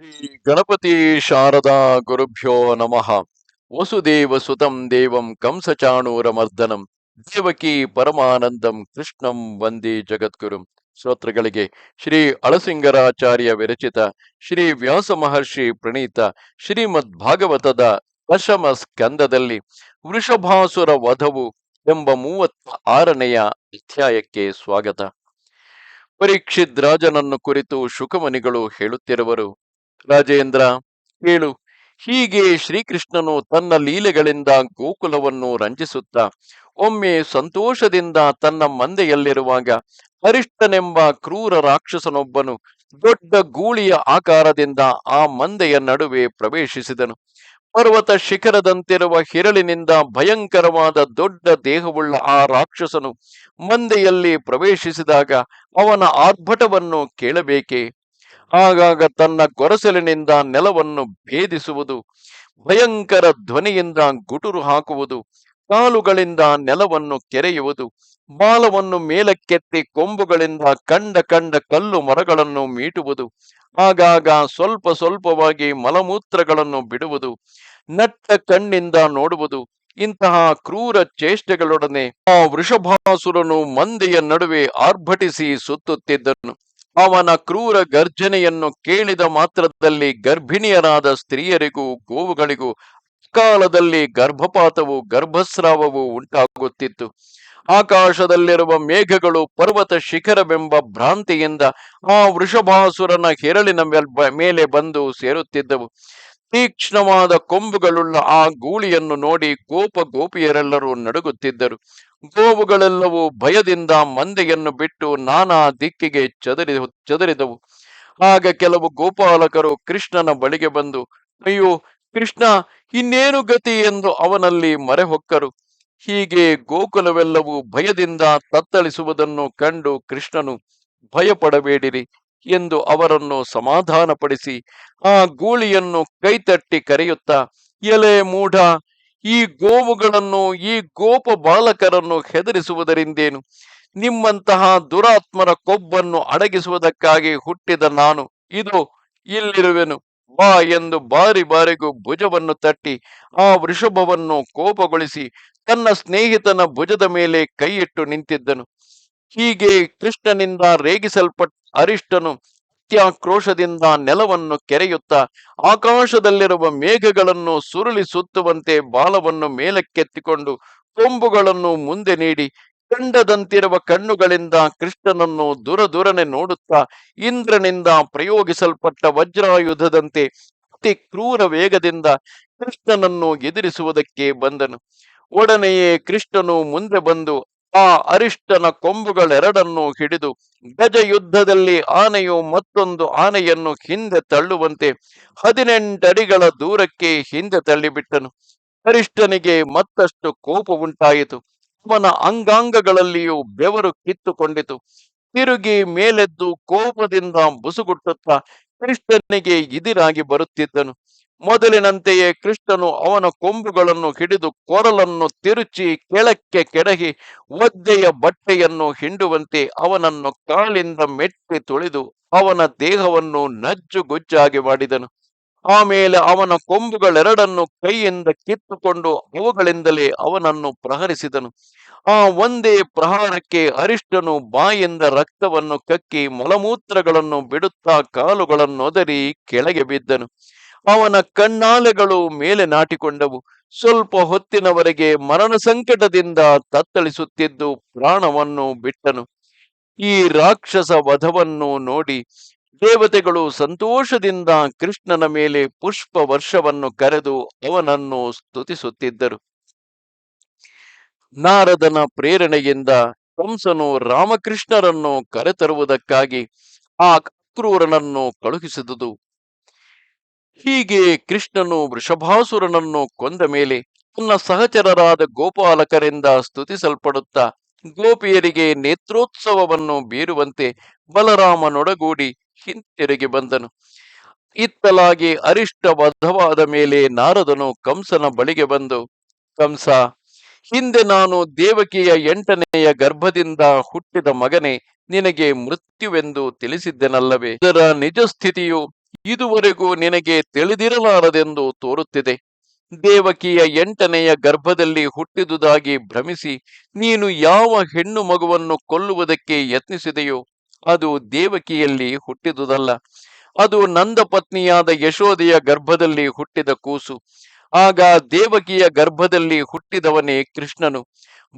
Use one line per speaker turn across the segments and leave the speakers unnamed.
ಶ್ರೀ ಗಣಪತಿ ಶಾರದಾ ಗುರುಭ್ಯೋ ನಮಃ. ವಸುದೇವ ಸುತಂ ದೇವಂ ಕಂಸಚಾಣೂರಮರ್ದನಂ ದೇವಕಿ ಪರಮಾನಂದಂ ಕೃಷ್ಣಂ ವಂದೇ ಜಗದ್ಗುರುಂ. ಶ್ರೋತೃಗಳಿಗೆ ಶ್ರೀ ಅಳಸಿಂಗರಾಚಾರ್ಯ ವಿರಚಿತ ಶ್ರೀ ವ್ಯಾಸ ಮಹರ್ಷಿ ಪ್ರಣೀತ ಶ್ರೀಮದ್ ಭಾಗವತದ ದಶಮ ಸ್ಕಂದದಲ್ಲಿ ವೃಷಭಾಸುರ ವಧವು ಎಂಬ ಮೂವತ್ತ ಆರನೆಯ ಅಧ್ಯಾಯಕ್ಕೆ ಸ್ವಾಗತ. ಪರೀಕ್ಷಿತ್ ರಾಜನನ್ನು ಕುರಿತು ಶುಕಮನಿಗಳು ಹೇಳುತ್ತಿರುವರು ರಾಜೇಂದ್ರ ಕೇಳು ಹೀಗೆ ಶ್ರೀಕೃಷ್ಣನು ತನ್ನ ಲೀಲೆಗಳಿಂದ ಗೋಕುಲವನ್ನು ರಂಜಿಸುತ್ತಾ, ಒಮ್ಮೆ ಸಂತೋಷದಿಂದ ತನ್ನ ಮಂದೆಯಲ್ಲಿರುವಾಗ ಅರಿಷ್ಟನೆಂಬ ಕ್ರೂರ ರಾಕ್ಷಸನೊಬ್ಬನು ದೊಡ್ಡ ಗೂಳಿಯ ಆಕಾರದಿಂದ ಆ ಮಂದೆಯ ನಡುವೆ ಪ್ರವೇಶಿಸಿದನು. ಪರ್ವತ ಶಿಖರದಂತಿರುವ ಹಿರಳಿನಿಂದ ಭಯಂಕರವಾದ ದೊಡ್ಡ ದೇಹವುಳ್ಳ ಆ ರಾಕ್ಷಸನು ಮಂದೆಯಲ್ಲಿ ಪ್ರವೇಶಿಸಿದಾಗ ಅವನ ಆರ್ಭಟವನ್ನು ಕೇಳಬೇಕೆ? ಆಗಾಗ ತನ್ನ ಕೊರಸಲಿನಿಂದ ನೆಲವನ್ನು ಭೇದಿಸುವುದು, ಭಯಂಕರ ಧ್ವನಿಯಿಂದ ಗುಟುರು ಹಾಕುವುದು, ಕಾಲುಗಳಿಂದ ನೆಲವನ್ನು ಕೆರೆಯುವುದು, ಬಾಲವನ್ನು ಮೇಲಕ್ಕೆತ್ತಿ ಕೊಂಬುಗಳಿಂದ ಕಂಡ ಕಂಡ ಕಲ್ಲು ಮರಗಳನ್ನು ಮೀಟುವುದು, ಆಗಾಗ ಸ್ವಲ್ಪ ಸ್ವಲ್ಪವಾಗಿ ಮಲಮೂತ್ರಗಳನ್ನು ಬಿಡುವುದು, ನಟ್ಟ ಕಣ್ಣಿಂದ ನೋಡುವುದು, ಇಂತಹ ಕ್ರೂರ ಚೇಷ್ಟೆಗಳೊಡನೆ ಆ ವೃಷಭಾಸುರನು ಮಂದೆಯ ನಡುವೆ ಆರ್ಭಟಿಸಿ ಸುತ್ತುತ್ತಿದ್ದನು. ಅವನ ಕ್ರೂರ ಗರ್ಜನೆಯನ್ನು ಕೇಳಿದ ಮಾತ್ರದಲ್ಲಿ ಗರ್ಭಿಣಿಯರಾದ ಸ್ತ್ರೀಯರಿಗೂ ಗೋವುಗಳಿಗೂ ಕಾಲದಲ್ಲಿ ಗರ್ಭಪಾತವು ಗರ್ಭಸ್ರಾವವು ಉಂಟಾಗುತ್ತಿತ್ತು. ಆಕಾಶದಲ್ಲಿರುವ ಮೇಘಗಳು ಪರ್ವತ ಶಿಖರವೆಂಬ ಭ್ರಾಂತಿಯಿಂದ ಆ ವೃಷಭಾಸುರನ ಹೆರಳಿನ ಮೇಲೆ ಬಂದು ಸೇರುತ್ತಿದ್ದವು. ತೀಕ್ಷ್ಣವಾದ ಕೊಂಬುಗಳುಳ್ಳ ಆ ಗೂಳಿಯನ್ನು ನೋಡಿ ಗೋಪ ಗೋಪಿಯರೆಲ್ಲರೂ ನಡುಗುತ್ತಿದ್ದರು. ಗೋವುಗಳೆಲ್ಲವೂ ಭಯದಿಂದ ಮಂದೆಯನ್ನು ಬಿಟ್ಟು ನಾನಾ ದಿಕ್ಕಿಗೆ ಚದರಿ, ಚದರಿದವು. ಆಗ ಕೆಲವು ಗೋಪಾಲಕರು ಕೃಷ್ಣನ ಬಳಿಗೆ ಬಂದು, ಅಯ್ಯೋ, ಕೃಷ್ಣ, ಇನ್ನೇನು ಗತಿ? ಎಂದು ಅವನಲ್ಲಿ ಮರೆಹೊಕ್ಕರು. ಹೀಗೆ ಗೋಕುಲವೆಲ್ಲವೂ ಭಯದಿಂದ ತತ್ತಳಿಸುವುದನ್ನು ಕಂಡು ಕೃಷ್ಣನು, ಭಯಪಡಬೇಡಿರಿ ಎಂದು ಅವರನ್ನು ಸಮಾಧಾನಪಡಿಸಿ ಆ ಗೂಳಿಯನ್ನು ಕೈತಟ್ಟಿ ಕರೆಯುತ್ತಾ, ಎಲೆ ಮೂಢ, ಈ ಗೋವುಗಳನ್ನು, ಈ ಗೋಪ ಬಾಲಕರನ್ನು ಹೆದರಿಸುವುದರಿಂದೇನು? ನಿಮ್ಮಂತಹ ದುರಾತ್ಮರ ಕೊಬ್ಬನ್ನು ಅಡಗಿಸುವುದಕ್ಕಾಗಿ ಹುಟ್ಟಿದ ನಾನು, ಇದು ಇಲ್ಲಿರುವೆನು. ಬಾ ಎಂದು ಬಾರಿ ಬಾರಿಗೂ ಭುಜವನ್ನು ತಟ್ಟಿ, ಆ ವೃಷಭವನ್ನು ಕೋಪಗೊಳಿಸಿ ತನ್ನ ಸ್ನೇಹಿತನ ಭುಜದ ಮೇಲೆ ಕೈಯಿಟ್ಟು ನಿಂತಿದ್ದನು. ಹೀಗೆ ಕೃಷ್ಣನಿಂದ ರೇಗಿಸಲ್ಪಟ್ಟ ಅರಿಷ್ಟನು ಅತ್ಯಾಕ್ರೋಶದಿಂದ ನೆಲವನ್ನು ಕೆರೆಯುತ್ತಾ ಆಕಾಶದಲ್ಲಿರುವ ಮೇಘಗಳನ್ನು ಸುರುಳಿ ಸುತ್ತುವಂತೆ ಬಾಲವನ್ನು ಮೇಲಕ್ಕೆತ್ತಿಕೊಂಡು ಕೊಂಬುಗಳನ್ನು ಮುಂದೆ ನೀಡಿ ಕಂಡದಂತಿರುವ ಕಣ್ಣುಗಳಿಂದ ಕೃಷ್ಣನನ್ನು ದುರ ದುರನೆ ನೋಡುತ್ತಾ ಇಂದ್ರನಿಂದ ಪ್ರಯೋಗಿಸಲ್ಪಟ್ಟ ವಜ್ರಾಯುಧದಂತೆ ಅತಿ ಕ್ರೂರ ವೇಗದಿಂದ ಕೃಷ್ಣನನ್ನು ಎದುರಿಸುವುದಕ್ಕೆ ಬಂದನು. ಒಡನೆಯೇ ಕೃಷ್ಣನು ಮುಂದೆ ಬಂದು ಆ ಅರಿಷ್ಟನ ಕೊಂಬುಗಳೆರಡನ್ನು ಹಿಡಿದು ಗಜ ಯುದ್ಧದಲ್ಲಿ ಆನೆಯು ಮತ್ತೊಂದು ಆನೆಯನ್ನು ಹಿಂದೆ ತಳ್ಳುವಂತೆ ಹದಿನೆಂಟಡಿಗಳ ದೂರಕ್ಕೆ ಹಿಂದೆ ತಳ್ಳಿಬಿಟ್ಟನು. ಅರಿಷ್ಟನಿಗೆ ಮತ್ತಷ್ಟು ಕೋಪ ಉಂಟಾಯಿತು. ಅವನ ಅಂಗಾಂಗಗಳಲ್ಲಿಯೂ ಬೆವರು ಕಿತ್ತುಕೊಂಡಿತು. ತಿರುಗಿ ಮೇಲೆದ್ದು ಕೋಪದಿಂದ ಬುಸುಗುಟ್ಟುತ್ತಾ ಕೃಷ್ಣನಿಗೆ ಇದಿರಾಗಿ ಬರುತ್ತಿದ್ದನು. ಮೊದಲಿನಂತೆಯೇ ಕೃಷ್ಣನು ಅವನ ಕೊಂಬುಗಳನ್ನು ಹಿಡಿದು ಕೊರಲನ್ನು ತಿರುಚಿ ಕೆಳಕ್ಕೆ ಕೆಡಗಿ ಒದ್ದೆಯ ಬಟ್ಟೆಯನ್ನು ಹಿಂಡುವಂತೆ ಅವನನ್ನು ಕಾಲಿಂದ ಮೆಟ್ಟಿ ತುಳಿದು ಅವನ ದೇಹವನ್ನು ನಜ್ಜುಗುಜ್ಜಾಗಿ ಮಾಡಿದನು. ಆಮೇಲೆ ಅವನ ಕೊಂಬುಗಳೆರಡನ್ನು ಕೈಯಿಂದ ಕಿತ್ತುಕೊಂಡು ಅವುಗಳಿಂದಲೇ ಅವನನ್ನು ಪ್ರಹರಿಸಿದನು. ಆ ಒಂದೇ ಪ್ರಹಾರಕ್ಕೆ ಅರಿಷ್ಟನು ಬಾಯಿಂದ ರಕ್ತವನ್ನು ಕಕ್ಕಿ ಮಲಮೂತ್ರಗಳನ್ನು ಬಿಡುತ್ತಾ ಕಾಲುಗಳನ್ನು ಒದರಿ ಕೆಳಗೆ ಬಿದ್ದನು. ಅವನ ಕಣ್ಣಾಲೆಗಳು ಮೇಲೆ ನಾಟಿಕೊಂಡವು. ಸ್ವಲ್ಪ ಹೊತ್ತಿನವರೆಗೆ ಮರಣ ಸಂಕಟದಿಂದ ತತ್ತಳಿಸುತ್ತಿದ್ದು ಪ್ರಾಣವನ್ನು ಬಿಟ್ಟನು. ಈ ರಾಕ್ಷಸ ವಧವನ್ನು ನೋಡಿ ದೇವತೆಗಳು ಸಂತೋಷದಿಂದ ಕೃಷ್ಣನ ಮೇಲೆ ಪುಷ್ಪ ವರ್ಷವನ್ನು ಕರೆದು ಅವನನ್ನು ಸ್ತುತಿಸುತ್ತಿದ್ದರು. ನಾರದನ ಪ್ರೇರಣೆಯಿಂದ ಕಂಸನು ರಾಮಕೃಷ್ಣರನ್ನು ಕರೆತರುವುದಕ್ಕಾಗಿ ಆ ಕ್ರೂರನನ್ನು ಕಳುಹಿಸಿದುದು. ಹೀಗೆ ಕೃಷ್ಣನು ವೃಷಭಾಸುರನನ್ನು ಕೊಂದ ಮೇಲೆ ತನ್ನ ಸಹಚರರಾದ ಗೋಪಾಲಕರಿಂದ ಸ್ತುತಿಸಲ್ಪಡುತ್ತಾ ಗೋಪಿಯರಿಗೆ ನೇತ್ರೋತ್ಸವವನ್ನು ಬೀರುವಂತೆ ಬಲರಾಮನೊಡಗೂಡಿ ಹಿಂತಿರುಗಿ ಬಂದನು. ಇತ್ತಲಾಗಿ ಅರಿಷ್ಟ ವಧವಾದ ಮೇಲೆ ನಾರದನು ಕಂಸನ ಬಳಿಗೆ ಬಂದು, ಕಂಸ, ಹಿಂದೆ ನಾನು ದೇವಕಿಯ ಎಂಟನೆಯ ಗರ್ಭದಿಂದ ಹುಟ್ಟಿದ ಮಗನೇ, ನಿನಗೆ ಮೃತ್ಯುವೆಂದು ತಿಳಿಸಿದ್ದೆನಲ್ಲವೇ? ಇದರ ನಿಜ ಸ್ಥಿತಿಯು ಇದುವರೆಗೂ ನಿನಗೆ ತಿಳಿದಿರಲಾರದೆಂದು ತೋರುತ್ತಿದೆ. ದೇವಕಿಯ ಎಂಟನೆಯ ಗರ್ಭದಲ್ಲಿ ಹುಟ್ಟಿದುದಾಗಿ ಭ್ರಮಿಸಿ, ನೀನು ಯಾವ ಹೆಣ್ಣು ಮಗುವನ್ನು ಕೊಲ್ಲುವುದಕ್ಕೆ ಯತ್ನಿಸಿದೆಯೋ ಅದು ದೇವಕಿಯಲ್ಲಿ ಹುಟ್ಟಿದುದಲ್ಲ. ಅದು ನಂದ ಪತ್ನಿಯಾದ ಯಶೋದೆಯ ಗರ್ಭದಲ್ಲಿ ಹುಟ್ಟಿದ ಕೂಸು. ಆಗ ದೇವಕಿಯ ಗರ್ಭದಲ್ಲಿ ಹುಟ್ಟಿದವನೇ ಕೃಷ್ಣನು.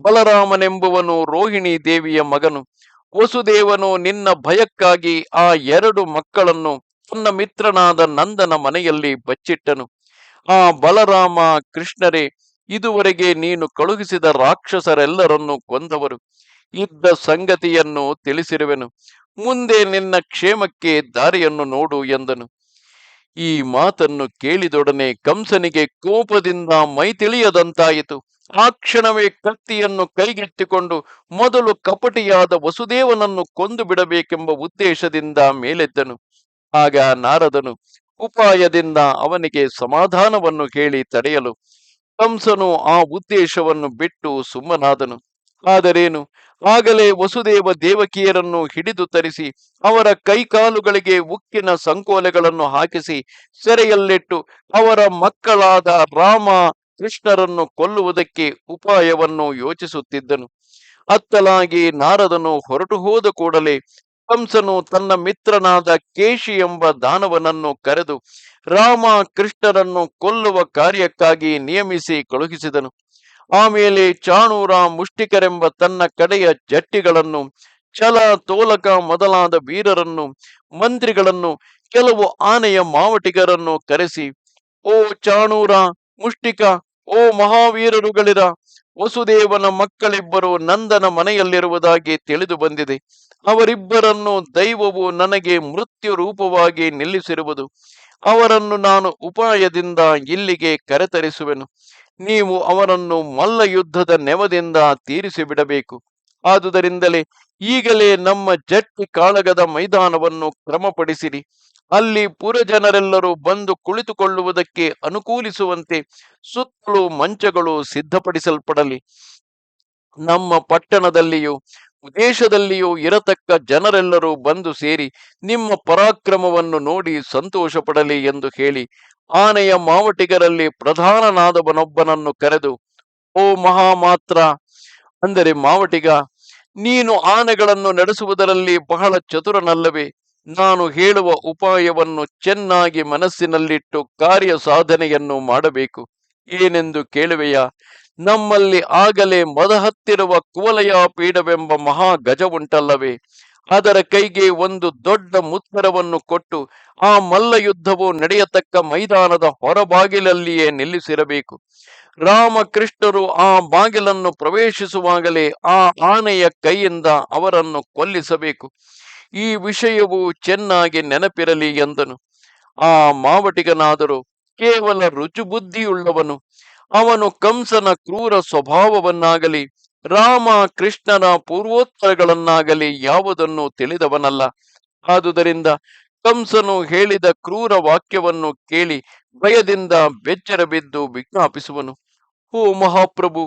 ಬಲರಾಮನೆಂಬುವನು ರೋಹಿಣಿ ದೇವಿಯ ಮಗನು. ವಸುದೇವನು ನಿನ್ನ ಭಯಕ್ಕಾಗಿ ಆ ಎರಡು ಮಕ್ಕಳನ್ನು ತನ್ನ ಮಿತ್ರನಾದ ನಂದನ ಮನೆಯಲ್ಲಿ ಬಚ್ಚಿಟ್ಟನು. ಆ ಬಲರಾಮ, ಕೃಷ್ಣರೇ, ಇದುವರೆಗೆ ನೀನು ಕಳುಹಿಸಿದ ರಾಕ್ಷಸರೆಲ್ಲರನ್ನು ಕೊಂದವರು. ಇದ್ದ ಸಂಗತಿಯನ್ನು ತಿಳಿಸಿರುವೆನು. ಮುಂದೆ ನಿನ್ನ ಕ್ಷೇಮಕ್ಕೆ ದಾರಿಯನ್ನು ನೋಡು ಎಂದನು. ಈ ಮಾತನ್ನು ಕೇಳಿದೊಡನೆ ಕಂಸನಿಗೆ ಕೋಪದಿಂದ ಮೈತಿಳಿಯದಂತಾಯಿತು ಆ ಕ್ಷಣವೇ ಕತ್ತಿಯನ್ನು ಕೈಗೆತ್ತಿಕೊಂಡು ಮೊದಲು ಕಪಟಿಯಾದ ವಸುದೇವನನ್ನು ಕೊಂದು ಬಿಡಬೇಕೆಂಬ ಉದ್ದೇಶದಿಂದ ಮೇಲೆದ್ದನು. ಆಗ ನಾರದನು ಉಪಾಯದಿಂದ ಅವನಿಗೆ ಸಮಾಧಾನವನ್ನು ಹೇಳಿ ತಡೆಯಲು ಕಂಸನು ಆ ಉದ್ದೇಶವನ್ನು ಬಿಟ್ಟು ಸುಮ್ಮನಾದನು. ಆದರೇನು? ಆಗಲೇ ವಸುದೇವ ದೇವಕಿಯರನ್ನು ಹಿಡಿದು ತರಿಸಿ, ಅವರ ಕೈಕಾಲುಗಳಿಗೆ ಉಕ್ಕಿನ ಸಂಕೋಲೆಗಳನ್ನು ಹಾಕಿಸಿ, ಸೆರೆಯಲ್ಲಿಟ್ಟು, ಅವರ ಮಕ್ಕಳಾದ ರಾಮ ಕೃಷ್ಣರನ್ನು ಕೊಲ್ಲುವುದಕ್ಕೆ ಉಪಾಯವನ್ನು ಯೋಚಿಸುತ್ತಿದ್ದನು. ಅತ್ತಲಾಗಿ ನಾರದನು ಹೊರಟು ಹೋದ ಕೂಡಲೇ ಕಂಸನು ತನ್ನ ಮಿತ್ರನಾದ ಕೇಶಿ ಎಂಬ ದಾನವನನ್ನು ಕರೆದು, ರಾಮ ಕೃಷ್ಣರನ್ನು ಕೊಲ್ಲುವ ಕಾರ್ಯಕ್ಕಾಗಿ ನಿಯಮಿಸಿ ಕಳುಹಿಸಿದನು. ಆಮೇಲೆ ಚಾಣೂರ ಮುಷ್ಟಿಕರೆಂಬ ತನ್ನ ಕಡೆಯ ಜಟ್ಟಿಗಳನ್ನು, ಛಲ ತೋಲಕ ಮೊದಲಾದ ವೀರರನ್ನು, ಮಂತ್ರಿಗಳನ್ನು, ಕೆಲವು ಆನೆಯ ಮಾವಟಿಗರನ್ನು ಕರೆಸಿ, ಓ ಚಾಣೂರ ಮುಷ್ಟಿಕ, ಓ ಮಹಾವೀರರುಗಳಿರ, ವಸುದೇವನ ಮಕ್ಕಳಿಬ್ಬರು ನಂದನ ಮನೆಯಲ್ಲಿರುವುದಾಗಿ ತಿಳಿದು ಬಂದಿದೆ. ಅವರಿಬ್ಬರನ್ನು ದೈವವು ನನಗೆ ಮೃತ್ಯು ರೂಪವಾಗಿ ನಿಲ್ಲಿಸಿರುವುದು. ಅವರನ್ನು ನಾನು ಉಪಾಯದಿಂದ ಇಲ್ಲಿಗೆ ಕರೆತರಿಸುವೆನು. ನೀವು ಅವರನ್ನು ಮಲ್ಲ ಯುದ್ಧದ ನೆವದಿಂದ ತೀರಿಸಿ ಬಿಡಬೇಕು ಆದುದರಿಂದಲೇ ಈಗಲೇ ನಮ್ಮ ಜಟ್ಟಿ ಕಾಳಗದ ಮೈದಾನವನ್ನು ಕ್ರಮಪಡಿಸಿರಿ. ಅಲ್ಲಿ ಪುರಜನರೆಲ್ಲರೂ ಬಂದು ಕುಳಿತುಕೊಳ್ಳುವುದಕ್ಕೆ ಅನುಕೂಲಿಸುವಂತೆ ಸುತ್ತಲೂ ಮಂಚಗಳು ಸಿದ್ಧಪಡಿಸಲ್ಪಡಲಿ. ನಮ್ಮ ಪಟ್ಟಣದಲ್ಲಿಯೂ ದೇಶದಲ್ಲಿಯೂ ಇರತಕ್ಕ ಜನರೆಲ್ಲರೂ ಬಂದು ಸೇರಿ ನಿಮ್ಮ ಪರಾಕ್ರಮವನ್ನು ನೋಡಿ ಸಂತೋಷ ಪಡಲಿ ಎಂದು ಹೇಳಿ ಆನೆಯ ಮಾವಟಿಗರಲ್ಲಿ ಪ್ರಧಾನನಾದವನೊಬ್ಬನನ್ನು ಕರೆದು, ಓ ಮಹಾಮಾತ್ರ, ಅಂದರೆ ಮಾವಟಿಗ, ನೀನು ಆನೆಗಳನ್ನು ನಡೆಸುವುದರಲ್ಲಿ ಬಹಳ ಚತುರನಲ್ಲವೇ? ನಾನು ಹೇಳುವ ಉಪಾಯವನ್ನು ಚೆನ್ನಾಗಿ ಮನಸ್ಸಿನಲ್ಲಿಟ್ಟು ಕಾರ್ಯ ಸಾಧನೆಯನ್ನು ಮಾಡಬೇಕು. ಏನೆಂದು ಕೇಳುವೆಯಾ? ನಮ್ಮಲ್ಲಿ ಆಗಲೇ ಮದಹತ್ತಿರುವ ಕುವಲಯ ಪೀಡವೆಂಬ ಮಹಾ ಗಜ ಉಂಟಲ್ಲವೇ ಅದರ ಕೈಗೆ ಒಂದು ದೊಡ್ಡ ಮುತ್ತರವನ್ನು ಕೊಟ್ಟು ಆ ಮಲ್ಲ ಯುದ್ಧವು ನಡೆಯತಕ್ಕ ಮೈದಾನದ ಹೊರಬಾಗಿಲಲ್ಲಿಯೇ ನಿಲ್ಲಿಸಿರಬೇಕು. ರಾಮಕೃಷ್ಣರು ಆ ಬಾಗಿಲನ್ನು ಪ್ರವೇಶಿಸುವಾಗಲೇ ಆ ಆನೆಯ ಕೈಯಿಂದ ಅವರನ್ನು ಕೊಲ್ಲಿಸಬೇಕು. ಈ ವಿಷಯವು ಚೆನ್ನಾಗಿ ನೆನಪಿರಲಿ ಎಂದನು. ಆ ಮಾವಟಿಗನಾದರೂ ಕೇವಲ ರುಚುಬುದ್ಧಿಯುಳ್ಳವನು ಅವನು ಕಂಸನ ಕ್ರೂರ ಸ್ವಭಾವವನ್ನಾಗಲಿ, ರಾಮ ಕೃಷ್ಣನ ಪೂರ್ವೋತ್ತರಗಳನ್ನಾಗಲಿ ಯಾವುದನ್ನು ತಿಳಿದವನಲ್ಲ. ಆದುದರಿಂದ ಕಂಸನು ಹೇಳಿದ ಕ್ರೂರ ವಾಕ್ಯವನ್ನು ಕೇಳಿ ಭಯದಿಂದ ಬೆಚ್ಚರ ಬಿದ್ದು ವಿಜ್ಞಾಪಿಸುವನು. ಓ ಮಹಾಪ್ರಭು,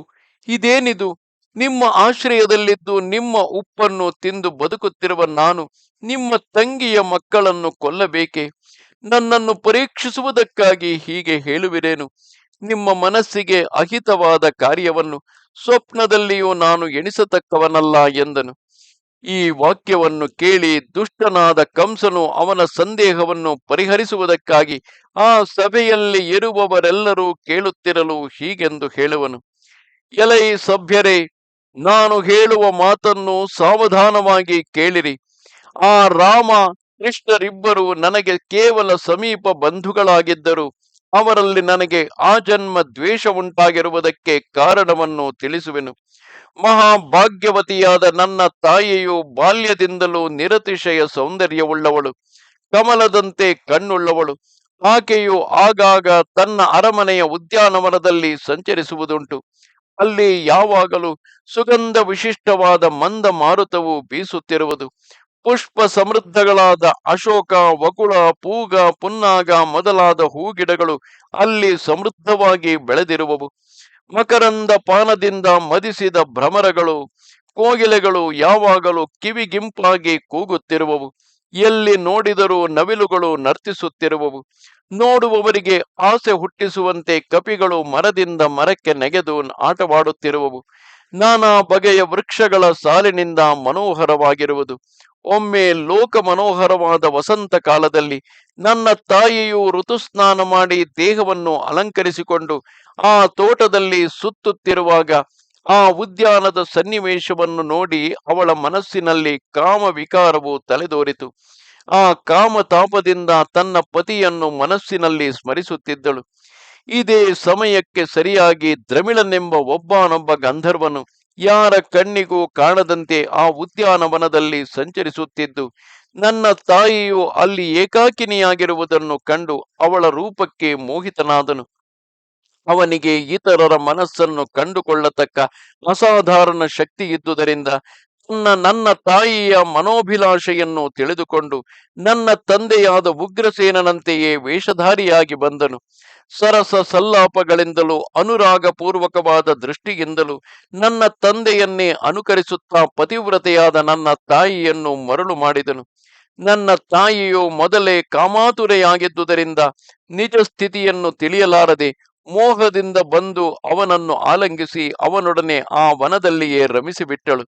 ಇದೇನಿದು? ನಿಮ್ಮ ಆಶ್ರಯದಲ್ಲಿದ್ದು ನಿಮ್ಮ ಉಪ್ಪನ್ನು ತಿಂದು ಬದುಕುತ್ತಿರುವ ನಾನು ನಿಮ್ಮ ತಂಗಿಯ ಮಕ್ಕಳನ್ನು ಕೊಲ್ಲಬೇಕೆ? ನನ್ನನ್ನು ಪರೀಕ್ಷಿಸುವುದಕ್ಕಾಗಿ ಹೀಗೆ ಹೇಳುವಿರೇನು? ನಿಮ್ಮ ಮನಸ್ಸಿಗೆ ಅಹಿತವಾದ ಕಾರ್ಯವನ್ನು ಸ್ವಪ್ನದಲ್ಲಿಯೂ ನಾನು ಎಣಿಸತಕ್ಕವನಲ್ಲ ಎಂದನು. ಈ ವಾಕ್ಯವನ್ನು ಕೇಳಿ ದುಷ್ಟನಾದ ಕಂಸನು ಅವನ ಸಂದೇಹವನ್ನು ಪರಿಹರಿಸುವುದಕ್ಕಾಗಿ ಆ ಸಭೆಯಲ್ಲಿ ಇರುವವರೆಲ್ಲರೂ ಕೇಳುತ್ತಿರಲು ಹೀಗೆಂದು ಹೇಳುವನು. ಎಲೈ ಸಭ್ಯರೇ, ನಾನು ಹೇಳುವ ಮಾತನ್ನು ಸಾವಧಾನವಾಗಿ ಕೇಳಿರಿ. ಆ ರಾಮ ಕೃಷ್ಣರಿಬ್ಬರು ನನಗೆ ಕೇವಲ ಸಮೀಪ ಬಂಧುಗಳಾಗಿದ್ದರು. ಅವರಲ್ಲಿ ನನಗೆ ಆ ಜನ್ಮ ದ್ವೇಷ ಉಂಟಾಗಿರುವುದಕ್ಕೆ ಕಾರಣವನ್ನು ತಿಳಿಸುವೆನು. ಮಹಾಭಾಗ್ಯವತಿಯಾದ ನನ್ನ ತಾಯಿಯು ಬಾಲ್ಯದಿಂದಲೂ ನಿರತಿಶಯ ಸೌಂದರ್ಯವುಳ್ಳವಳು. ಕಮಲದಂತೆ ಕಣ್ಣುಳ್ಳವಳು. ಆಕೆಯು ಆಗಾಗ ತನ್ನ ಅರಮನೆಯ ಉದ್ಯಾನವನದಲ್ಲಿ ಸಂಚರಿಸುವುದುಂಟು. ಅಲ್ಲಿ ಯಾವಾಗಲೂ ಸುಗಂಧ ವಿಶಿಷ್ಟವಾದ ಮಂದ ಮಾರುತವು ಬೀಸುತ್ತಿರುವುದು. ಪುಷ್ಪ ಸಮೃದ್ಧಗಳಾದ ಅಶೋಕ, ವಕುಳ, ಪೂಗ, ಪುನ್ನಾಗ ಮೊದಲಾದ ಹೂಗಿಡಗಳು ಅಲ್ಲಿ ಸಮೃದ್ಧವಾಗಿ ಬೆಳೆದಿರುವವು. ಮಕರಂದ ಪಾನದಿಂದ ಮದಿಸಿದ ಭ್ರಮರಗಳು, ಕೋಗಿಲೆಗಳು ಯಾವಾಗಲೂ ಕಿವಿಗಿಂಪಾಗಿ ಕೂಗುತ್ತಿರುವವು. ಎಲ್ಲಿ ನೋಡಿದರೂ ನವಿಲುಗಳು ನರ್ತಿಸುತ್ತಿರುವವು. ನೋಡುವವರಿಗೆ ಆಸೆ ಹುಟ್ಟಿಸುವಂತೆ ಕಪಿಗಳು ಮರದಿಂದ ಮರಕ್ಕೆ ನೆಗೆದು ಆಟವಾಡುತ್ತಿರುವವು. ನಾನಾ ಬಗೆಯ ವೃಕ್ಷಗಳ ಸಾಲಿನಿಂದ ಮನೋಹರವಾಗಿರುವುದು. ಒಮ್ಮೆ ಲೋಕ ಮನೋಹರವಾದ ವಸಂತ ಕಾಲದಲ್ಲಿ ನನ್ನ ತಾಯಿಯು ಋತುಸ್ನಾನ ಮಾಡಿ ದೇಹವನ್ನು ಅಲಂಕರಿಸಿಕೊಂಡು ಆ ತೋಟದಲ್ಲಿ ಸುತ್ತುತ್ತಿರುವಾಗ ಆ ಉದ್ಯಾನದ ಸನ್ನಿವೇಶವನ್ನು ನೋಡಿ ಅವಳ ಮನಸ್ಸಿನಲ್ಲಿ ಕಾಮ ವಿಕಾರವು ತಲೆದೋರಿತು. ಆ ಕಾಮತಾಪದಿಂದ ತನ್ನ ಪತಿಯನ್ನು ಮನಸ್ಸಿನಲ್ಲಿ ಸ್ಮರಿಸುತ್ತಿದ್ದಳು. ಇದೇ ಸಮಯಕ್ಕೆ ಸರಿಯಾಗಿ ದ್ರಮಿಳನೆಂಬ ಒಬ್ಬನೊಬ್ಬ ಗಂಧರ್ವನು ಯಾರ ಕಣ್ಣಿಗೂ ಕಾಣದಂತೆ ಆ ಉದ್ಯಾನವನದಲ್ಲಿ ಸಂಚರಿಸುತ್ತಿದ್ದು, ನನ್ನ ತಾಯಿಯು ಅಲ್ಲಿ ಏಕಾಕಿನಿಯಾಗಿರುವುದನ್ನು ಕಂಡು ಅವಳ ರೂಪಕ್ಕೆ ಮೋಹಿತನಾದನು. ಅವನಿಗೆ ಇತರರ ಮನಸ್ಸನ್ನು ಕಂಡುಕೊಳ್ಳತಕ್ಕ ಅಸಾಧಾರಣ ಶಕ್ತಿ ಇದ್ದುದರಿಂದ ನನ್ನ ತಾಯಿಯ ಮನೋಭಿಲಾಷೆಯನ್ನು ತಿಳಿದುಕೊಂಡು ನನ್ನ ತಂದೆಯಾದ ಉಗ್ರಸೇನಂತೆಯೇ ವೇಷಧಾರಿಯಾಗಿ ಬಂದನು. ಸರಸ ಸಲ್ಲಾಪಗಳಿಂದಲೂ ಅನುರಾಗಪೂರ್ವಕವಾದ ದೃಷ್ಟಿಯಿಂದಲೂ ನನ್ನ ತಂದೆಯನ್ನೇ ಅನುಕರಿಸುತ್ತಾ ಪತಿವ್ರತೆಯಾದ ನನ್ನ ತಾಯಿಯನ್ನು ಮರಳು ಮಾಡಿದನು. ನನ್ನ ತಾಯಿಯು ಮೊದಲೇ ಕಾಮಾತುರೆಯಾಗಿದ್ದುದರಿಂದ ನಿಜ ಸ್ಥಿತಿಯನ್ನು ತಿಳಿಯಲಾರದೆ ಮೋಹದಿಂದ ಬಂದು ಅವನನ್ನು ಆಲಂಗಿಸಿ ಅವನೊಡನೆ ಆ ವನದಲ್ಲಿಯೇ ರಮಿಸಿಬಿಟ್ಟಳು.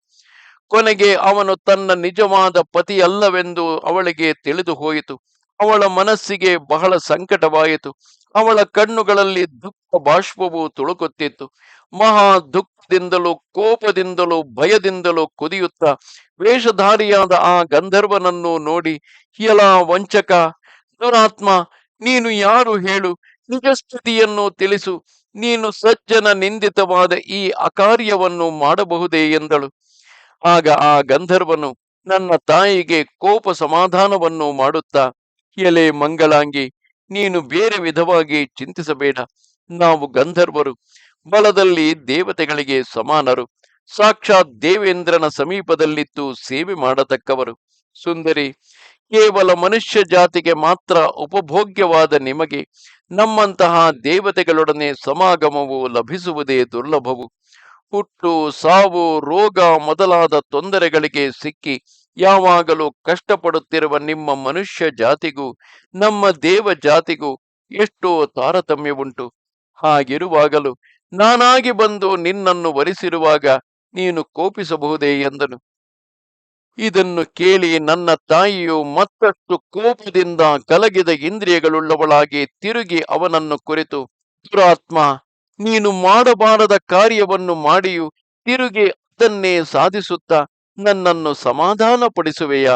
ಕೊನೆಗೆ ಅವನು ತನ್ನ ನಿಜವಾದ ಪತಿಯಲ್ಲವೆಂದು ಅವಳಿಗೆ ತಿಳಿದು ಹೋಯಿತು. ಅವಳ ಮನಸ್ಸಿಗೆ ಬಹಳ ಸಂಕಟವಾಯಿತು. ಅವಳ ಕಣ್ಣುಗಳಲ್ಲಿ ದುಃಖ ಬಾಷ್ಪವು ತುಳುಕುತ್ತಿತ್ತು. ಮಹಾ ದುಃಖದಿಂದಲೂ ಕೋಪದಿಂದಲೂ ಭಯದಿಂದಲೂ ಕುದಿಯುತ್ತಾ ವೇಷಧಾರಿಯಾದ ಆ ಗಂಧರ್ವನನ್ನು ನೋಡಿ ಎಲ ವಂಚಕ, ದುರಾತ್ಮ, ನೀನು ಯಾರು ಹೇಳು? ನಿಜ ಸ್ಥಿತಿಯನ್ನು ತಿಳಿಸು. ನೀನು ಸಜ್ಜನ ನಿಂದಿತವಾದ ಈ ಅಕಾರ್ಯವನ್ನು ಮಾಡಬಹುದೇ? ಎಂದಳು. ಆಗ ಆ ಗಂಧರ್ವನು ನನ್ನ ತಾಯಿಗೆ ಕೋಪ ಸಮಾಧಾನವನ್ನು ಮಾಡುತ್ತಾ, ಎಲೆ ಮಂಗಳಾಂಗಿ, ನೀನು ಬೇರೆ ವಿಧವಾಗಿ ಚಿಂತಿಸಬೇಡ. ನಾವು ಗಂಧರ್ವರು, ಬಲದಲ್ಲಿ ದೇವತೆಗಳಿಗೆ ಸಮಾನರು. ಸಾಕ್ಷಾತ್ ದೇವೇಂದ್ರನ ಸಮೀಪದಲ್ಲಿತ್ತು ಸೇವೆ ಮಾಡತಕ್ಕವರು. ಸುಂದರಿ, ಕೇವಲ ಮನುಷ್ಯ ಜಾತಿಗೆ ಮಾತ್ರ ಉಪಭೋಗ್ಯವಾದ ನಿಮಗೆ ನಮ್ಮಂತಹ ದೇವತೆಗಳೊಡನೆ ಸಮಾಗಮವು ಲಭಿಸುವುದೇ ದುರ್ಲಭವು. ಹುಟ್ಟು, ಸಾವು, ರೋಗ ಮೊದಲಾದ ತೊಂದರೆಗಳಿಗೆ ಸಿಕ್ಕಿ ಯಾವಾಗಲೂ ಕಷ್ಟಪಡುತ್ತಿರುವ ನಿಮ್ಮ ಮನುಷ್ಯ ಜಾತಿಗೂ, ನಮ್ಮ ದೇವ ಜಾತಿಗೂ ಎಷ್ಟೋ ತಾರತಮ್ಯವುಂಟು ಹಾಗಿರುವಾಗಲೂ ನಾನಾಗಿ ಬಂದು ನಿನ್ನನ್ನು ವರಿಸಿರುವಾಗ ನೀನು ಕೋಪಿಸಬಹುದೇ ಎಂದನು. ಇದನ್ನು ಕೇಳಿ ನನ್ನ ತಾಯಿಯು ಮತ್ತಷ್ಟು ಕೋಪದಿಂದ ಕಲಗಿದ ಇಂದ್ರಿಯಗಳುಳ್ಳವಳಾಗಿ ತಿರುಗಿ ಅವನನ್ನು ಕುರಿತು, ದುರಾತ್ಮ ನೀನು ಮಾಡಬಾರದ ಕಾರ್ಯವನ್ನು ಮಾಡಿಯೂ, ತಿರುಗಿ ಅದನ್ನೇ ಸಾಧಿಸುತ್ತಾ ನನ್ನನ್ನು ಸಮಾಧಾನಪಡಿಸುವೆಯಾ?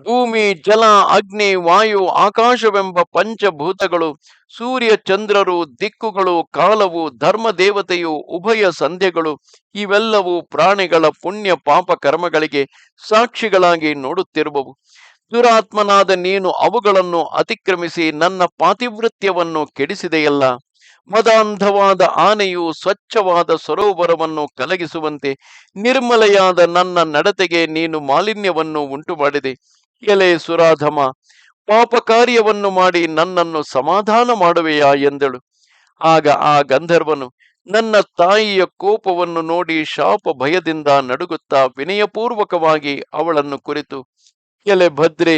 ಭೂಮಿ, ಜಲ, ಅಗ್ನಿ, ವಾಯು, ಆಕಾಶವೆಂಬ ಪಂಚಭೂತಗಳು, ಸೂರ್ಯ, ಚಂದ್ರರು, ದಿಕ್ಕುಗಳು, ಕಾಲವು ಧರ್ಮ ದೇವತೆಯು ಉಭಯ ಸಂಧ್ಯಗಳು, ಇವೆಲ್ಲವೂ ಪ್ರಾಣಿಗಳ ಪುಣ್ಯ ಪಾಪ ಕರ್ಮಗಳಿಗೆ ಸಾಕ್ಷಿಗಳಾಗಿ ನೋಡುತ್ತಿರುವವು. ದುರಾತ್ಮನಾದ ನೀನು ಅವುಗಳನ್ನು ಅತಿಕ್ರಮಿಸಿ ನನ್ನ ಪಾತಿವೃತ್ಯವನ್ನು ಕೆಡಿಸಿದೆಯಲ್ಲ? ಮದಾಂಧವಾದ ಆನೆಯು ಸ್ವಚ್ಛವಾದ ಸರೋವರವನ್ನು ಕಲಗಿಸುವಂತೆ ನಿರ್ಮಲೆಯಾದ ನನ್ನ ನಡತೆಗೆ ನೀನು ಮಾಲಿನ್ಯವನ್ನು ಉಂಟು ಮಾಡಿದೆ ಎಲೆ ಸುರಾಧಮ ಪಾಪ ಕಾರ್ಯವನ್ನು ಮಾಡಿ ನನ್ನನ್ನು ಸಮಾಧಾನ ಮಾಡುವೆಯಾ ಎಂದಳು. ಆಗ ಆ ಗಂಧರ್ವನು, ನನ್ನ ತಾಯಿಯ ಕೋಪವನ್ನು ನೋಡಿ ಶಾಪ ಭಯದಿಂದ ನಡುಗುತ್ತಾ ವಿನಯಪೂರ್ವಕವಾಗಿ ಅವಳನ್ನು ಕುರಿತು, ಎಲೆ ಭದ್ರೆ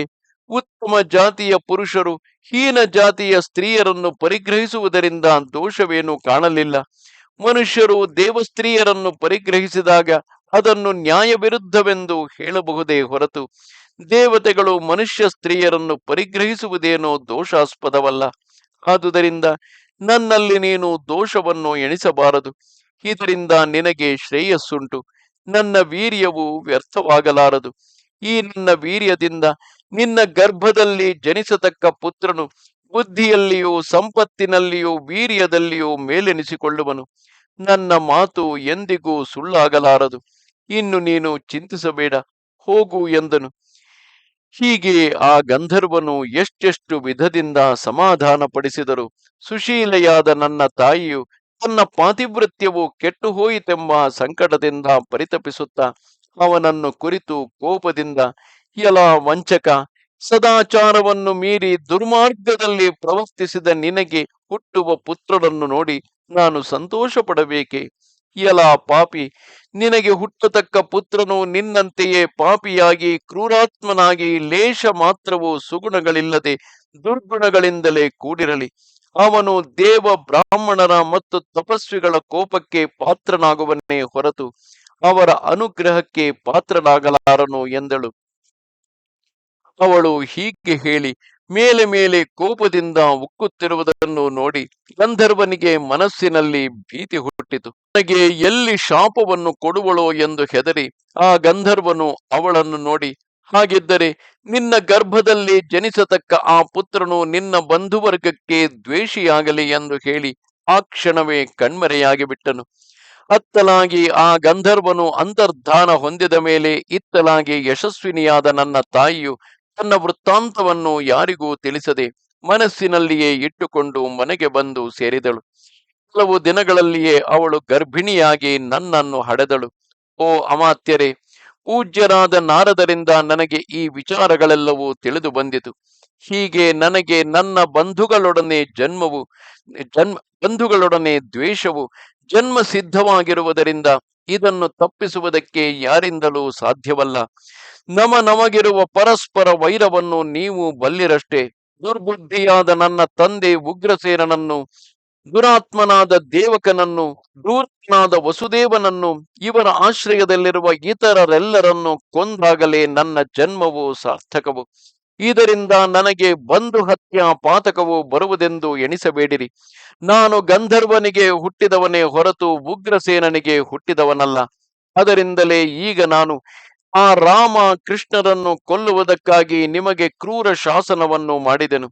ಉತ್ತಮ ಜಾತಿಯ ಪುರುಷರು ಹೀನ ಜಾತಿಯ ಸ್ತ್ರೀಯರನ್ನು ಪರಿಗ್ರಹಿಸುವುದರಿಂದ ದೋಷವೇನು ಕಾಣಲಿಲ್ಲ. ಮನುಷ್ಯರು ದೇವಸ್ತ್ರೀಯರನ್ನು ಪರಿಗ್ರಹಿಸಿದಾಗ ಅದನ್ನು ನ್ಯಾಯ ವಿರುದ್ಧವೆಂದು ಹೇಳಬಹುದೇ ಹೊರತು ದೇವತೆಗಳು ಮನುಷ್ಯ ಸ್ತ್ರೀಯರನ್ನು ಪರಿಗ್ರಹಿಸುವುದೇನೋ ದೋಷಾಸ್ಪದವಲ್ಲ. ಆದುದರಿಂದ ನನ್ನಲ್ಲಿ ನೀನು ದೋಷವನ್ನು ಎಣಿಸಬಾರದು. ಇದರಿಂದ ನಿನಗೆ ಶ್ರೇಯಸ್ಸುಂಟು. ನನ್ನ ವೀರ್ಯವು ವ್ಯರ್ಥವಾಗಲಾರದು. ಈ ನಿನ್ನ ವೀರ್ಯದಿಂದ ನಿನ್ನ ಗರ್ಭದಲ್ಲಿ ಜನಿಸತಕ್ಕ ಪುತ್ರನು ಬುದ್ಧಿಯಲ್ಲಿಯೂ ಸಂಪತ್ತಿನಲ್ಲಿಯೂ ವೀರ್ಯದಲ್ಲಿಯೂ ಮೇಲೆನಿಸಿಕೊಳ್ಳುವನು. ನನ್ನ ಮಾತು ಎಂದಿಗೂ ಸುಳ್ಳಾಗಲಾರದು. ಇನ್ನು ನೀನು ಚಿಂತಿಸಬೇಡ, ಹೋಗು ಎಂದನು. ಹೀಗೆ ಆ ಗಂಧರ್ವನು ಎಷ್ಟೆಷ್ಟು ವಿಧದಿಂದ ಸಮಾಧಾನ ಪಡಿಸಿದರು ಸುಶೀಲೆಯಾದ ನನ್ನ ತಾಯಿಯು ತನ್ನ ಪಾತಿವೃತ್ಯವು ಕೆಟ್ಟು ಹೋಯಿತೆಂಬ ಸಂಕಟದಿಂದ ಪರಿತಪಿಸುತ್ತಾ ಅವನನ್ನು ಕುರಿತು ಕೋಪದಿಂದ ಎಲ ವಂಚಕ, ಸದಾಚಾರವನ್ನು ಮೀರಿ ದುರ್ಮಾರ್ಗದಲ್ಲಿ ಪ್ರವರ್ತಿಸಿದ ನಿನಗೆ ಹುಟ್ಟುವ ಪುತ್ರರನ್ನು ನೋಡಿ ನಾನು ಸಂತೋಷ ಪಡಬೇಕೆ ಎಲ ಪಾಪಿ, ನಿನಗೆ ಹುಟ್ಟತಕ್ಕ ಪುತ್ರನು ನಿನ್ನಂತೆಯೇ ಪಾಪಿಯಾಗಿ, ಕ್ರೂರಾತ್ಮನಾಗಿ ಲೇಷ ಮಾತ್ರವೂ ಸುಗುಣಗಳಿಲ್ಲದೆ ದುರ್ಗುಣಗಳಿಂದಲೇ ಕೂಡಿರಲಿ. ಅವನು ದೇವ ಬ್ರಾಹ್ಮಣರ ಮತ್ತು ತಪಸ್ವಿಗಳ ಕೋಪಕ್ಕೆ ಪಾತ್ರನಾಗುವನ್ನೇ ಹೊರತು ಅವರ ಅನುಗ್ರಹಕ್ಕೆ ಪಾತ್ರನಾಗಲಾರನು ಎಂದಳು. ಅವಳು ಹೀಗೆ ಹೇಳಿ ಮೇಲೆ ಮೇಲೆ ಕೋಪದಿಂದ ಉಕ್ಕುತ್ತಿರುವುದನ್ನು ನೋಡಿ ಗಂಧರ್ವನಿಗೆ ಮನಸ್ಸಿನಲ್ಲಿ ಭೀತಿ ಹುಟ್ಟಿತು. ನನಗೆ ಎಲ್ಲಿ ಶಾಪವನ್ನು ಕೊಡುವಳೋ ಎಂದು ಹೆದರಿ ಆ ಗಂಧರ್ವನು ಅವಳನ್ನು ನೋಡಿ, ಹಾಗಿದ್ದರೆ ನಿನ್ನ ಗರ್ಭದಲ್ಲಿ ಜನಿಸತಕ್ಕ ಆ ಪುತ್ರನು ನಿನ್ನ ಬಂಧುವರ್ಗಕ್ಕೆ ದ್ವೇಷಿಯಾಗಲಿ ಎಂದು ಹೇಳಿ ಆ ಕ್ಷಣವೇ ಕಣ್ಮರೆಯಾಗಿ ಬಿಟ್ಟನು ಅತ್ತಲಾಗಿ ಆ ಗಂಧರ್ವನು ಅಂತರ್ಧಾನ ಹೊಂದಿದ ಮೇಲೆ ಇತ್ತಲಾಗಿ ಯಶಸ್ವಿನಿಯಾದ ನನ್ನ ತಾಯಿಯು ತನ್ನ ವೃತ್ತಾಂತವನ್ನು ಯಾರಿಗೂ ತಿಳಿಸದೆ ಮನಸ್ಸಿನಲ್ಲಿಯೇ ಇಟ್ಟುಕೊಂಡು ಮನೆಗೆ ಬಂದು ಸೇರಿದಳು. ಕೆಲವು ದಿನಗಳಲ್ಲಿಯೇ ಅವಳು ಗರ್ಭಿಣಿಯಾಗಿ ನನ್ನನ್ನು ಹಡೆದಳು. ಓ ಅಮಾತ್ಯರೆ, ಪೂಜ್ಯರಾದ ನಾರದರಿಂದ ನನಗೆ ಈ ವಿಚಾರಗಳೆಲ್ಲವೂ ತಿಳಿದು ಬಂದಿತು. ಹೀಗೆ ನನಗೆ ನನ್ನ ಬಂಧುಗಳೊಡನೆ ಜನ್ಮವು, ಜನ್ಮ, ಬಂಧುಗಳೊಡನೆ ದ್ವೇಷವು ಜನ್ಮ ಸಿದ್ಧವಾಗಿರುವುದರಿಂದ ಇದನ್ನು ತಪ್ಪಿಸುವುದಕ್ಕೆ ಯಾರಿಂದಲೂ ಸಾಧ್ಯವಲ್ಲ. ನಮ ನಮಗಿರುವ ಪರಸ್ಪರ ವೈರವನ್ನು ನೀವು ಬಲ್ಲಿರಷ್ಟೇ. ದುರ್ಬುದ್ಧಿಯಾದ ನನ್ನ ತಂದೆ ಉಗ್ರಸೇನನನ್ನು, ದುರಾತ್ಮನಾದ ದೇವಕನನ್ನು ದೂರ್ತನಾದ ವಸುದೇವನನ್ನು, ಇವರ ಆಶ್ರಯದಲ್ಲಿರುವ ಇತರರೆಲ್ಲರನ್ನು ಕೊಂದಾಗಲೇ ನನ್ನ ಜನ್ಮವು ಸಾರ್ಥಕವು. ಇದರಿಂದ ನನಗೆ ಬಂಧು ಹತ್ಯ ಪಾತಕವು ಬರುವುದೆಂದು ಎಣಿಸಬೇಡಿರಿ. ನಾನು ಗಂಧರ್ವನಿಗೆ ಹುಟ್ಟಿದವನೇ ಹೊರತು ಉಗ್ರಸೇನನಿಗೆ ಹುಟ್ಟಿದವನಲ್ಲ. ಅದರಿಂದಲೇ ಈಗ ನಾನು ಆ ರಾಮ ಕೃಷ್ಣರನ್ನು ಕೊಲ್ಲುವುದಕ್ಕಾಗಿ ನಿಮಗೆ ಕ್ರೂರ ಶಾಸನವನ್ನು ಮಾಡಿದೆನು.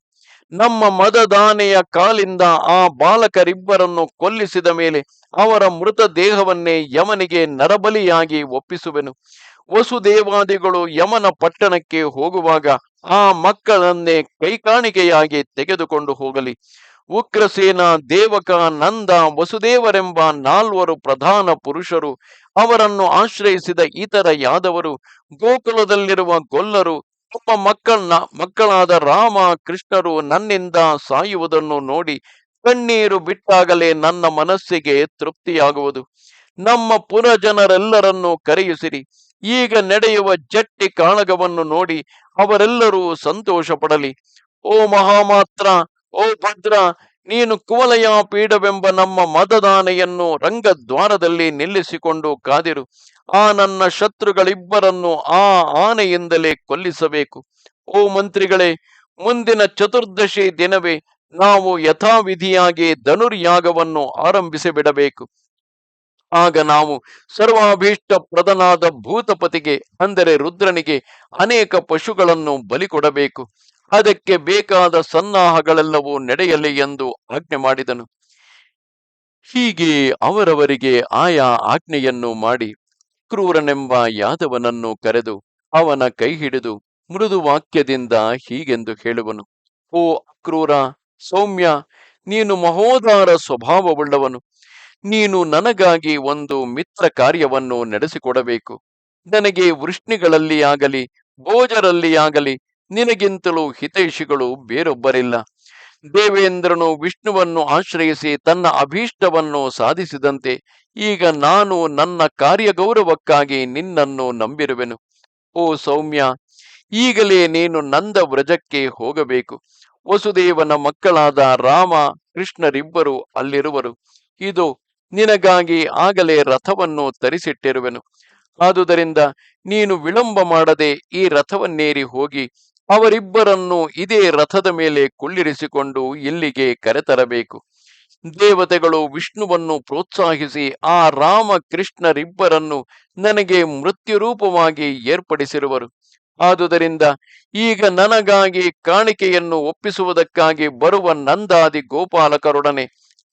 ನಮ್ಮ ಮದದಾನೆಯ ಕಾಲಿಂದ ಆ ಬಾಲಕರಿಬ್ಬರನ್ನು ಕೊಲ್ಲಿಸಿದ ಮೇಲೆ ಅವರ ಮೃತ ದೇಹವನ್ನೇ ಯಮನಿಗೆ ನರಬಲಿಯಾಗಿ ಒಪ್ಪಿಸುವೆನು. ವಸುದೇವಾದಿಗಳು ಯಮನ ಪಟ್ಟಣಕ್ಕೆ ಹೋಗುವಾಗ ಆ ಮಕ್ಕಳನ್ನೇ ಕೈಕಾಣಿಕೆಯಾಗಿ ತೆಗೆದುಕೊಂಡು ಹೋಗಲಿ. ಉಗ್ರಸೇನ, ದೇವಕ, ನಂದ, ವಸುದೇವರೆಂಬ ನಾಲ್ವರು ಪ್ರಧಾನ ಪುರುಷರು, ಅವರನ್ನು ಆಶ್ರಯಿಸಿದ ಇತರ ಯಾದವರು, ಗೋಕುಲದಲ್ಲಿರುವ ಗೊಲ್ಲರು, ತಮ್ಮ ಮಕ್ಕಳನ್ನ ಮಕ್ಕಳಾದ ರಾಮ, ಕೃಷ್ಣರು ನನ್ನಿಂದ ಸಾಯುವುದನ್ನು ನೋಡಿ ಕಣ್ಣೀರು ಬಿಟ್ಟಾಗಲೇ ನನ್ನ ಮನಸ್ಸಿಗೆ ತೃಪ್ತಿಯಾಗುವುದು. ನಮ್ಮ ಪುರಜನರೆಲ್ಲರನ್ನು ಕರೆಯಿಸಿರಿ. ಈಗ ನಡೆಯುವ ಜಟ್ಟಿ ಕಾಳಗವನ್ನು ನೋಡಿ ಅವರೆಲ್ಲರೂ ಸಂತೋಷ ಪಡಲಿ ಓ ಮಹಾಮಾತ್ರ, ಓ ಭದ್ರ, ನೀನು ಕುವಲಯ ಪೀಠವೆಂಬ ನಮ್ಮ ಮತದಾನೆಯನ್ನು ರಂಗದ್ವಾರದಲ್ಲಿ ನಿಲ್ಲಿಸಿಕೊಂಡು ಕಾದಿರು. ಆ ನನ್ನ ಶತ್ರುಗಳಿಬ್ಬರನ್ನು ಆ ಆನೆಯಿಂದಲೇ ಕೊಲ್ಲಿಸಬೇಕು. ಓ ಮಂತ್ರಿಗಳೇ, ಮುಂದಿನ ಚತುರ್ದಶಿ ದಿನವೇ ನಾವು ಯಥಾವಿಧಿಯಾಗಿ ಧನುರ್ಯಾಗವನ್ನು ಆರಂಭಿಸಿ ಬಿಡಬೇಕು ಆಗ ನಾವು ಸರ್ವಾಭೀಷ್ಟ ಪ್ರದನಾದ ಭೂತಪತಿಗೆ, ಅಂದರೆ ರುದ್ರನಿಗೆ ಅನೇಕ ಪಶುಗಳನ್ನು ಬಲಿ ಕೊಡಬೇಕು. ಅದಕ್ಕೆ ಬೇಕಾದ ಸನ್ನಾಹಗಳೆಲ್ಲವೂ ನಡೆಯಲಿ ಎಂದು ಆಜ್ಞೆ ಮಾಡಿದನು. ಹೀಗೆ ಅವರವರಿಗೆ ಆಯಾ ಆಜ್ಞೆಯನ್ನು ಮಾಡಿ ಕ್ರೂರನೆಂಬ ಯಾದವನನ್ನು ಕರೆದು ಅವನ ಕೈ ಹಿಡಿದು ಮೃದು ವಾಕ್ಯದಿಂದ ಹೀಗೆಂದು ಹೇಳುವನು. ಓ ಅಕ್ರೂರ ಸೌಮ್ಯ, ನೀನು ಮಹೋದಾರ ಸ್ವಭಾವವುಳ್ಳವನು. ನೀನು ನನಗಾಗಿ ಒಂದು ಮಿತ್ರ ಕಾರ್ಯವನ್ನು ನಡೆಸಿಕೊಡಬೇಕು. ನನಗೆ ವೃಷ್ಣಿಗಳಲ್ಲಿ ಆಗಲಿ, ಭೋಜರಲ್ಲಿ ಆಗಲಿ ನಿನಗಿಂತಲೂ ಹಿತೈಷಿಗಳು ಬೇರೊಬ್ಬರಿಲ್ಲ. ದೇವೇಂದ್ರನು ವಿಷ್ಣುವನ್ನು ಆಶ್ರಯಿಸಿ ತನ್ನ ಅಭೀಷ್ಟವನ್ನು ಸಾಧಿಸಿದಂತೆ ಈಗ ನಾನು ನನ್ನ ಕಾರ್ಯಗೌರವಕ್ಕಾಗಿ ನಿನ್ನನ್ನು ನಂಬಿರುವೆನು. ಓ ಸೌಮ್ಯ, ಈಗಲೇ ನೀನು ನಂದ ವ್ರಜಕ್ಕೆ ಹೋಗಬೇಕು. ವಸುದೇವನ ಮಕ್ಕಳಾದ ರಾಮ, ಕೃಷ್ಣರಿಬ್ಬರು ಅಲ್ಲಿರುವರು. ಇದು ನಿನಗಾಗಿ ಆಗಲೇ ರಥವನ್ನು ತರಿಸಿಟ್ಟಿರುವೆನು ಆದುದರಿಂದ ನೀನು ವಿಳಂಬ ಮಾಡದೆ ಈ ರಥವನ್ನೇರಿ ಹೋಗಿ ಅವರಿಬ್ಬರನ್ನು ಇದೇ ರಥದ ಮೇಲೆ ಕುಳ್ಳಿರಿಸಿಕೊಂಡು ಇಲ್ಲಿಗೆ ಕರೆತರಬೇಕು. ದೇವತೆಗಳು ವಿಷ್ಣುವನ್ನು ಪ್ರೋತ್ಸಾಹಿಸಿ ಆ ರಾಮ ಕೃಷ್ಣರಿಬ್ಬರನ್ನು ನನಗೆ ಮೃತ್ಯುರೂಪವಾಗಿ ಏರ್ಪಡಿಸಿರುವರು. ಆದುದರಿಂದ ಈಗ ನನಗಾಗಿ ಕಾಣಿಕೆಯನ್ನು ಒಪ್ಪಿಸುವುದಕ್ಕಾಗಿ ಬರುವ ನಂದಾದಿ ಗೋಪಾಲಕರೊಡನೆ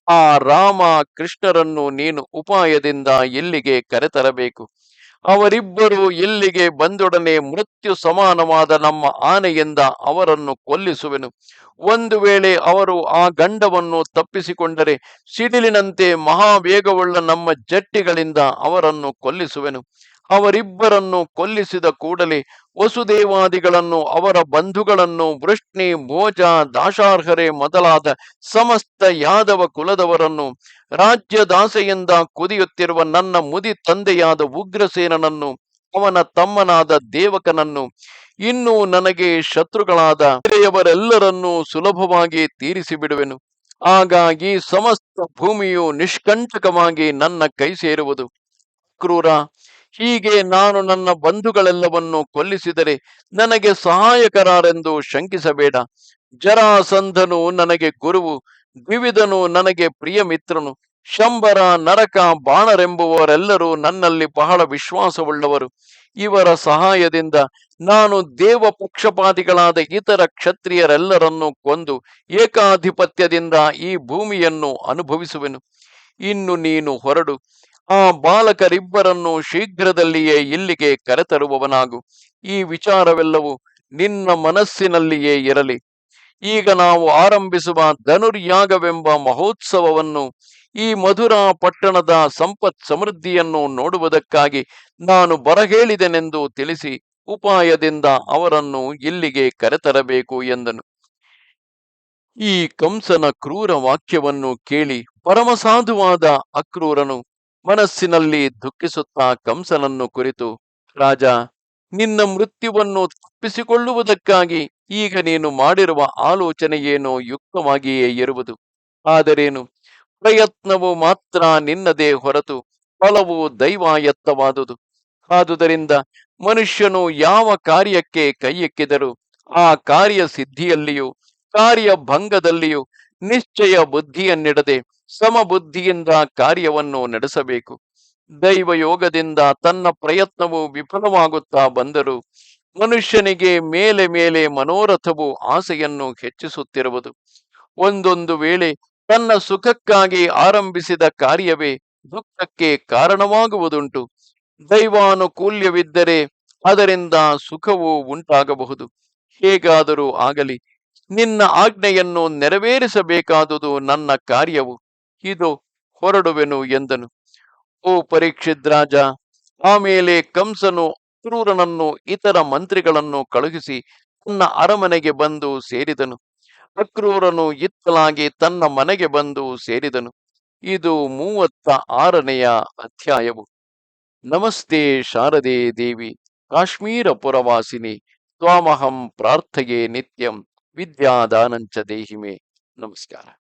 ಆ ರಾಮ ಕೃಷ್ಣರನ್ನು ನೀನು ಉಪಾಯದಿಂದ ಇಲ್ಲಿಗೆ ಕರೆತರಬೇಕು? ಅವರಿಬ್ಬರು ಇಲ್ಲಿಗೆ ಬಂದೊಡನೆ ಮೃತ್ಯು ಸಮಾನವಾದ ನಮ್ಮ ಆನೆಯಿಂದ ಅವರನ್ನು ಕೊಲ್ಲಿಸುವೆನು. ಒಂದು ವೇಳೆ ಅವರು ಆ ಗಂಡವನ್ನು ತಪ್ಪಿಸಿಕೊಂಡರೆ ಸಿಡಿಲಿನಂತೆ ಮಹಾವೇಗವುಳ್ಳ ನಮ್ಮ ಜಟ್ಟಿಗಳಿಂದ ಅವರನ್ನು ಕೊಲ್ಲಿಸುವೆನು. ಅವರಿಬ್ಬರನ್ನು ಕೊಲ್ಲಿಸಿದ ಕೂಡಲೇ ವಸುದೇವಾದಿಗಳನ್ನು, ಅವರ ಬಂಧುಗಳನ್ನು, ವೃಷ್ಣಿ, ಭೋಜ, ದಾಶಾರ್ಹರೆ ಮೊದಲಾದ ಸಮಸ್ತ ಯಾದವ ಕುಲದವರನ್ನು ರಾಜ್ಯದಾಸೆಯಿಂದ ಕುದಿಯುತ್ತಿರುವ ನನ್ನ ಮುದಿ ತಂದೆಯಾದ ಉಗ್ರಸೇನನನ್ನು, ಅವನ ತಮ್ಮನಾದ ದೇವಕನನ್ನು, ಇನ್ನು ನನಗೆ ಶತ್ರುಗಳಾದ ಬೇರೆಯವರೆಲ್ಲರನ್ನೂ ಸುಲಭವಾಗಿ ತೀರಿಸಿ ಬಿಡುವೆನು ಹಾಗಾಗಿ ಸಮಸ್ತ ಭೂಮಿಯು ನಿಷ್ಕಂಟಕವಾಗಿ ನನ್ನ ಕೈ ಸೇರುವುದು ಕ್ರೂರ ಹೀಗೆ ನಾನು ನನ್ನ ಬಂಧುಗಳೆಲ್ಲವನ್ನು ಕೊಲ್ಲಿಸಿದರೆ ನನಗೆ ಸಹಾಯಕರಾರೆಂದು ಶಂಕಿಸಬೇಡ. ಜರಾಸಂಧನು ನನಗೆ ಗುರುವು, ದ್ವಿವಿಧನು ನನಗೆ ಪ್ರಿಯ ಮಿತ್ರನು ಶಂಬರ, ನರಕ ಬಾಣರೆಂಬುವರೆಲ್ಲರೂ ನನ್ನಲ್ಲಿ ಬಹಳ ವಿಶ್ವಾಸವುಳ್ಳವರು. ಇವರ ಸಹಾಯದಿಂದ ನಾನು ದೇವ ಪಕ್ಷಪಾತಿಗಳಾದ ಇತರ ಕ್ಷತ್ರಿಯರೆಲ್ಲರನ್ನು ಕೊಂದು ಏಕಾಧಿಪತ್ಯದಿಂದ ಈ ಭೂಮಿಯನ್ನು ಅನುಭವಿಸುವೆನು. ಇನ್ನು ನೀನು ಹೊರಡು. ಆ ಬಾಲಕರಿಬ್ಬರನ್ನು ಶೀಘ್ರದಲ್ಲಿಯೇ ಇಲ್ಲಿಗೆ ಕರೆತರುವವನಾಗು. ಈ ವಿಚಾರವೆಲ್ಲವೂ ನಿನ್ನ ಮನಸ್ಸಿನಲ್ಲಿಯೇ ಇರಲಿ. ಈಗ ನಾವು ಆರಂಭಿಸುವ ಧನುರ್ಯಾಗವೆಂಬ ಮಹೋತ್ಸವವನ್ನು, ಈ ಮಧುರಾ ಪಟ್ಟಣದ ಸಂಪತ್ ಸಮೃದ್ಧಿಯನ್ನು ನೋಡುವುದಕ್ಕಾಗಿ ನಾನು ಬರಹೇಳಿದೆನೆಂದು ತಿಳಿಸಿ ಉಪಾಯದಿಂದ ಅವರನ್ನು ಇಲ್ಲಿಗೆ ಕರೆತರಬೇಕು ಎಂದನು. ಈ ಕಂಸನ ಕ್ರೂರ ವಾಕ್ಯವನ್ನು ಕೇಳಿ ಪರಮಸಾಧುವಾದ ಅಕ್ರೂರನು ಮನಸ್ಸಿನಲ್ಲಿ ದುಃಖಿಸುತ್ತಾ ಕಂಸನನ್ನು ಕುರಿತು, ರಾಜ, ನಿನ್ನ ಮೃತ್ಯುವನ್ನು ತಪ್ಪಿಸಿಕೊಳ್ಳುವುದಕ್ಕಾಗಿ ಈಗ ನೀನು ಮಾಡಿರುವ ಆಲೋಚನೆಯೇನೋ ಯುಕ್ತವಾಗಿಯೇ ಇರುವುದು. ಆದರೇನು? ಪ್ರಯತ್ನವು ಮಾತ್ರ ನಿನ್ನದೇ ಹೊರತು ಫಲವು ದೈವಾಯತ್ತವಾದುದು. ಆದುದರಿಂದ ಮನುಷ್ಯನು ಯಾವ ಕಾರ್ಯಕ್ಕೆ ಕೈಯೆಕ್ಕಿದರೂ ಆ ಕಾರ್ಯ ಸಿದ್ಧಿಯಲ್ಲಿಯೂ ಕಾರ್ಯ ಭಂಗದಲ್ಲಿಯೂ ನಿಶ್ಚಯ ಬುದ್ಧಿಯನ್ನಿಡದೆ ಸಮಬುದ್ಧಿಯಿಂದ ಕಾರ್ಯವನ್ನು ನಡೆಸಬೇಕು. ದೈವ ಯೋಗದಿಂದ ತನ್ನ ಪ್ರಯತ್ನವು ವಿಫಲವಾಗುತ್ತಾ ಬಂದರೂ ಮನುಷ್ಯನಿಗೆ ಮೇಲೆ ಮೇಲೆ ಮನೋರಥವು ಆಸೆಯನ್ನು ಹೆಚ್ಚಿಸುತ್ತಿರುವುದು. ಒಂದೊಂದು ವೇಳೆ ತನ್ನ ಸುಖಕ್ಕಾಗಿ ಆರಂಭಿಸಿದ ಕಾರ್ಯವೇ ದುಃಖಕ್ಕೆ ಕಾರಣವಾಗುವುದುಂಟು. ದೈವಾನುಕೂಲ್ಯವಿದ್ದರೆ ಅದರಿಂದ ಸುಖವು ಉಂಟಾಗಬಹುದು. ಹೇಗಾದರೂ ಆಗಲಿ, ನಿನ್ನ ಆಜ್ಞೆಯನ್ನು ನೆರವೇರಿಸಬೇಕಾದುದು ನನ್ನ ಕಾರ್ಯವು. ಇದು ಹೊರಡುವೆನು ಎಂದನು. ಓ ಪರೀಕ್ಷಿತ್ ರಾಜ, ಆಮೇಲೆ ಕಂಸನು, ಕ್ರೂರನನ್ನು, ಇತರ ಮಂತ್ರಿಗಳನ್ನು ಕಳುಹಿಸಿ ತನ್ನ ಅರಮನೆಗೆ ಬಂದು ಸೇರಿದನು. ಅಕ್ರೂರನು ಇತ್ತಲಾಗಿ ತನ್ನ ಮನೆಗೆ ಬಂದು ಸೇರಿದನು. ಇದು ಮೂವತ್ತ ಆರನೆಯ ಅಧ್ಯಾಯವು. ನಮಸ್ತೆ ಶಾರದೆ ದೇವಿ, ಕಾಶ್ಮೀರ ಪುರವಾಸಿನಿ, ತ್ವಾಮಹಂ ಪ್ರಾರ್ಥೆಯೇ ನಿತ್ಯಂ, ವಿದ್ಯಾದಾನಂಚ ದೇಹಿಮೆ. ನಮಸ್ಕಾರ.